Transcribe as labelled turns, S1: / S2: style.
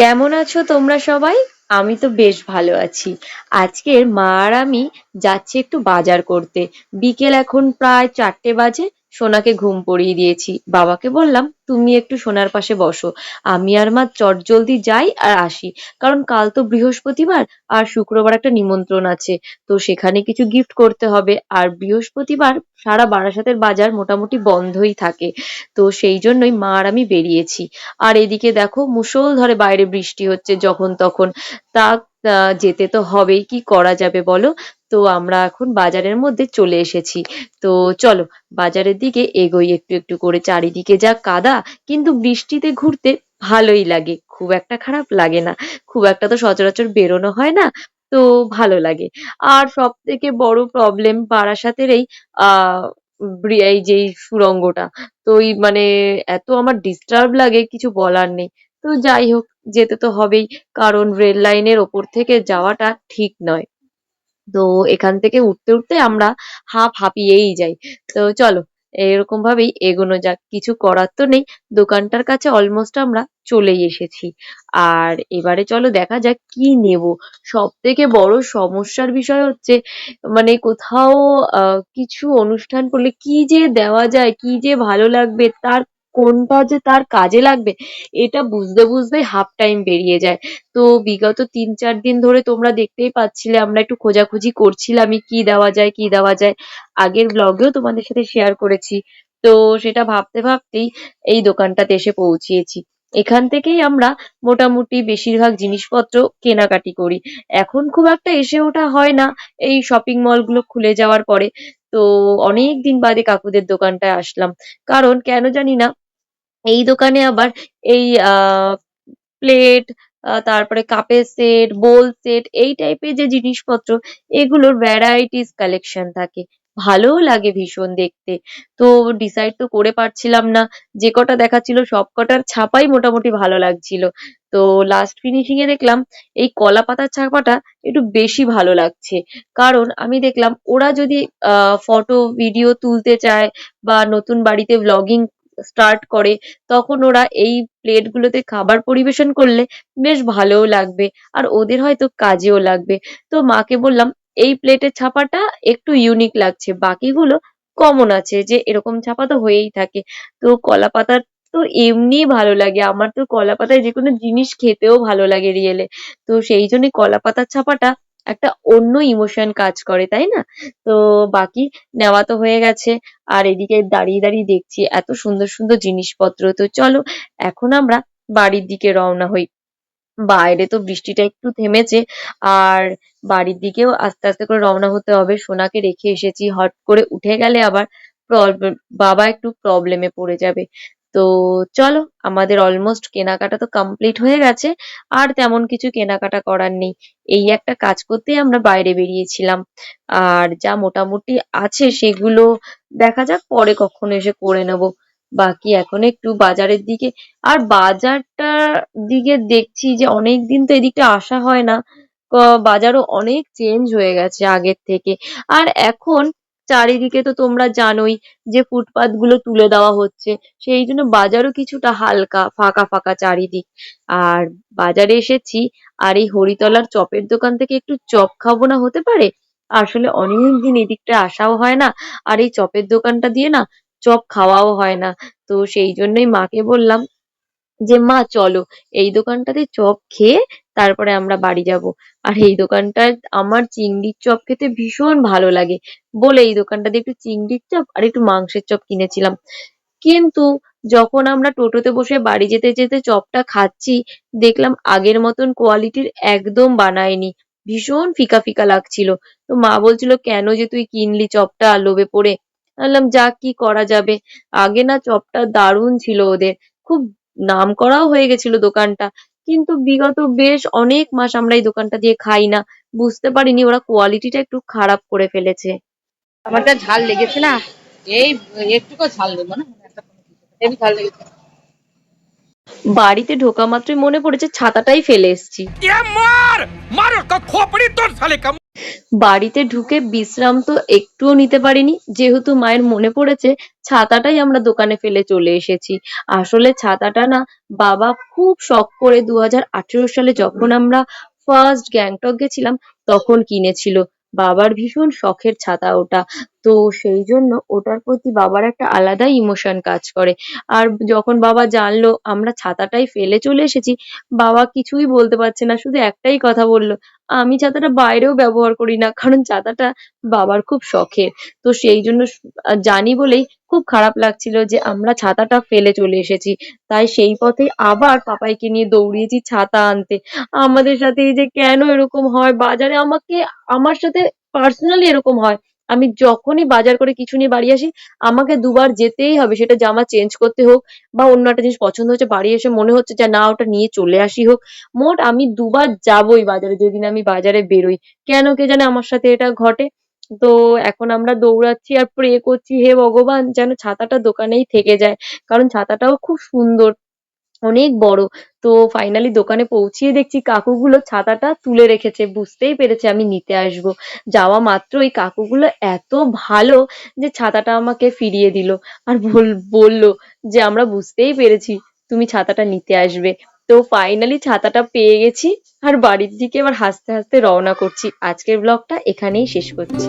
S1: কেমন আছো তোমরা সবাই? আমি তো বেশ ভালো আছি। আজকের মা আর আমি যাচ্ছি একটু বাজার করতে। বিকেল এখন প্রায় চারটে বাজে। সোনাকে ঘুম পড়িয়ে দিয়েছি। বাবাকে বললাম, তুমি একটু সোনার পাশে বসো। আমি আর মা চটজলদি যাই আর আসি। কারণ কাল তো বৃহস্পতিবার আর শুক্রবার একটা নিমন্ত্রণ আছে। তো সেখানে কিছু গিফট করতে হবে। আর বৃহস্পতিবার সারা বারাসাতের বাজার মোটামুটি বন্ধই থাকে। তো সেই জন্যই মা আর আমি বেরিয়েছি। আর এদিকে দেখো, মুষলধারে বাইরে বৃষ্টি হচ্ছে যখন তখন তা যেতে তো হবেই কি করা যাবে বলো তো আমরা এখন বাজারের মধ্যে চলে এসেছি। তো চলো, বাজারের দিকে এগোই, একটু একটু করে চারিদিকে যা কাদা, কিন্তু বৃষ্টিতে ঘুরতে ভালোই লাগে। খুব একটা খারাপ লাগে না। খুব একটা তো সচরাচর বেরোনো হয় না, তো ভালো লাগে। আর সব থেকে বড় প্রবলেম বারাসাতের এই আহ এই যে সুড়ঙ্গটা। তো ওই মানে এত আমার ডিস্টার্ব লাগে, কিছু বলার নেই। তো যাই হোক, যেতে তো হবেই, কারণ রেল লাইনের ওপর থেকে যাওয়াটা ঠিক নয়। তো এখান থেকে উঠতে উঠতে আমরা হাঁপ হাঁপিয়েই যাই। তো চলো, এরকম ভাবেই এগোনো যাক। কিছু করার তো নেই। দোকানটার কাছে অলমোস্ট আমরা চলেই এসেছি। আর এবারে চলো দেখা যাক কি নেব। সব থেকে বড় সমস্যার বিষয় হচ্ছে মানে কোথাও কিছু অনুষ্ঠান করলে কি যে দেওয়া যায়, কি যে ভালো লাগবে, তার কোনটা যে তার কাজে লাগবে, এটা বুঝতে বুঝতেই হাফ টাইম বেরিয়ে যায়। তো বিগত তিন চার দিন ধরে তোমরা দেখতেই পাচ্ছিলে, আমরা একটু খোঁজাখুঁজি করছিলামই কি দেওয়া যায়, কি দেওয়া যায়। আগের ব্লগেও তোমাদের সাথে শেয়ার করেছি। তো সেটা ভাবতে ভাবতেই এই দোকানটাতে এসে পৌঁছিয়েছি। এখান থেকেই আমরা মোটামুটি বেশিরভাগ জিনিসপত্র কেনাকাটি করি। এখন খুব একটা এসে ওঠা হয় না এই শপিং মলগুলো খুলে যাওয়ার পরে। তো অনেক দিন বাদে কাকুদের দোকানটায় আসলাম। কারণ কেন জানি না এই দোকানে আবার এই আহ প্লেট আহ তারপরে কাপের সেট বোল সেট এই টাইপের যে জিনিসপত্র, এগুলোর ভ্যারাইটিস কালেকশন থাকে। ভালোও লাগে ভীষণ দেখতে। তো ডিসাইড তো করে পারছিলাম না, যে কটা দেখাচ্ছিল সব কটার ছাপাই মোটামুটি ভালো লাগছিল। তো লাস্ট ফিনিশিং এ দেখলাম, এই কলা পাতার ছাপাটা একটু বেশি ভালো লাগছে। কারণ আমি দেখলাম, ওরা যদি আহ ফটো ভিডিও তুলতে চায় বা নতুন বাড়িতে ভ্লগিং স্টার্ট করে, তখন ওরা এই প্লেট গুলোতে খাবার পরিবেশন করলে বেশ ভালোও লাগবে আর ওদের হয়তো কাজেও লাগবে। তো মাকে বললাম, এই প্লেটের ছাপাটা একটু ইউনিক লাগছে, বাকিগুলো কমন আছে, যে এরকম ছাপা তো হয়েই থাকে। তো কলা পাতার তো এমনিই ভালো লাগে, আমার তো কলা পাতায় যে কোনো জিনিস খেতেও ভালো লাগে রিয়েলে। তো সেই জন্যই কলা পাতার ছাপাটা একটা অন্য ইমোশন কাজ করে, তাই না? তো বাকি নেওয়া তো হয়ে গেছে। আর এদিকে দাঁড়িয়ে দাঁড়িয়ে দেখছি এত সুন্দর সুন্দর জিনিসপত্র। তো চলো, এখন আমরা বাড়ির দিকে রওনা হই। বাইরে তো বৃষ্টিটা একটু থেমেছে, আর বাড়ির দিকেও আস্তে আস্তে করে রওনা হতে হবে। সোনাকে রেখে এসেছি, হট করে উঠে গেলে আবার প্রব- বাবা একটু প্রবলেমে পড়ে যাবে। তো চলো, আমাদের অলমোস্ট কেনাকাটা তো কমপ্লিট হয়ে গেছে, আর তেমন কিছু কেনাকাটা করার নেই। এই একটা কাজ করতেই আমরা বাইরে বেরিয়েছিলাম। আর যা মোটামুটি আছে সেগুলো দেখা যাক পরে কখনো এসে করে নেব। বাকি এখন একটু বাজারের দিকে। আর বাজারটার দিকে দেখছি যে অনেক দিন তো এদিকটা আসা হয় না। বাজারও অনেক চেঞ্জ হয়ে গেছে আগের থেকে। আর এখন চারিদিকে তো তোমরা জানোই যে ফুটপাতগুলো তুলে দেওয়া হচ্ছে। সেই জন্য বাজারও কিছুটা হালকা, ফাঁকা ফাঁকা চারিদিক। আর বাজারে এসেছি, আর এই হরিতলার চপের দোকান থেকে একটু চপ খাব না হতে পারে? আসলে অনেক দিন এদিকটা আসাও হয় না, আর এই চপের দোকানটা দিয়ে না চপ খাওয়াও হয় না। তো সেই জন্যই মাকে বললাম যে, মা, চলো, এই দোকানটাতে চপ খেয়ে তারপরে আমরা বাড়ি যাব। আর এই দোকানটায় আমার চিংড়ির চপ খেতে ভীষণ ভালো লাগে। বলে এই দোকানটা দিয়ে একটু চিংড়ির চপ আর একটু মাংসের চপ কিনেছিলাম। কিন্তু যখন আমরা টোটোতে বসে বাড়ি যেতে যেতে চপটা খাচ্ছি, দেখলাম আগের মতন কোয়ালিটির একদম বানায়নি। ভীষণ ফিকা ফিকা লাগছিল। তো মা বলছিল, কেন যে তুই কিনলি চপটা লোভে পড়ে? বললাম যাক কি করা যাবে। আগে না চপটা দারুণ ছিল ওদের। খুব নাম করাও হয়ে গেছিল দোকানটা। কিন্তু বিগত বেশ অনেক মাস আমরা এই দোকানটা দিয়ে খাই না। বুঝতে পারিনি ওরা কোয়ালিটিটা একটু খারাপ করে ফেলেছে।
S2: আমারটা ঝাল লেগেছে না এই একটুকো ঝাল দেবো না ঝাল লেগেছে।
S1: বাড়িতে ঢোকা মাত্রই মনে পড়েছে ছাতাটাই ফেলে এসছি।
S3: মার! মার খোপড়ি তোর শালিকা
S1: বাড়িতে ঢুকে বিশ্রাম তো একটুও নিতে পারিনি। যেহেতু মায়ের মনে পড়েছে, ছাতাটাই আমরা দোকানে ফেলে চলে এসেছি। আসলে ছাতাটা না, বাবা খুব শখ করে দু হাজার আঠেরো সালে যখন আমরা ফার্স্ট গ্যাংটক গেছিলাম, তখন কিনেছিল। বাবার ভীষণ শখের ছাতা ওটা। তো সেই জন্য ওটার প্রতি বাবার একটা আলাদাই ইমোশন কাজ করে। আর যখন বাবা জানলো আমরা ছাতাটাই ফেলে চলে এসেছি, বাবা কিছুই বলতে পারছে না, শুধু একটাই কথা বলল, আমি ছাতাটা বাইরেও ব্যবহার করি না, কারণ ছাতাটা বাবার খুব শখের। তো সেই জন্য জানি বলেই খুব খারাপ লাগছিল যে আমরা ছাতাটা ফেলে চলে এসেছি। তাই সেই পথে আবার পাপাইকে নিয়ে দৌড়িয়েছি ছাতা আনতে। আমাদের সাথে এই যে কেন এরকম হয়, বাজারে আমাকে, আমার সাথে পার্সোনালি এরকম হয় আমি যখনই বাজার করে কিছু নিয়ে বাড়ি আসি, আমাকে দুবার যেতেই হবে, সেটা জামা চেঞ্জ করতে হোক বা অন্য একটা জিনিস পছন্দ হচ্ছে, বাড়ি এসে মনে হচ্ছে যে না, ওটা নিয়ে চলে আসি হোক। মোট আমি দুবার যাবোই বাজারে, যেদিন আমি বাজারে বেরোই। কেন কে জানে আমার সাথে এটা ঘটে। তো এখন আমরা দৌড়াচ্ছি আর প্রে করছি, হে ভগবান, যেন ছাতাটা দোকানেই থেকে যায়। কারণ ছাতাটাও খুব সুন্দর। অনেক বড়। তো ফাইনালি দোকানে পৌঁছিয়ে দেখছি কাকুগুলো ছাতাটা তুলে রেখেছে। বুঝতেই পেরেছে আমি নিতে আসব। যাওয়া মাত্রই কাকুগুলো এত ভালো যে ছাতাটা আমাকে ফিরিয়ে দিল। আর বল, বলল যে আমরা বুঝতেই পেরেছি তুমি ছাতাটা নিতে আসবে। তো ফাইনালি ছাতাটা পেয়ে গেছি আর বাড়ির দিকে এবার হাসতে হাসতে রওনা করছি। আজকের ব্লগটা এখানেই শেষ করছি।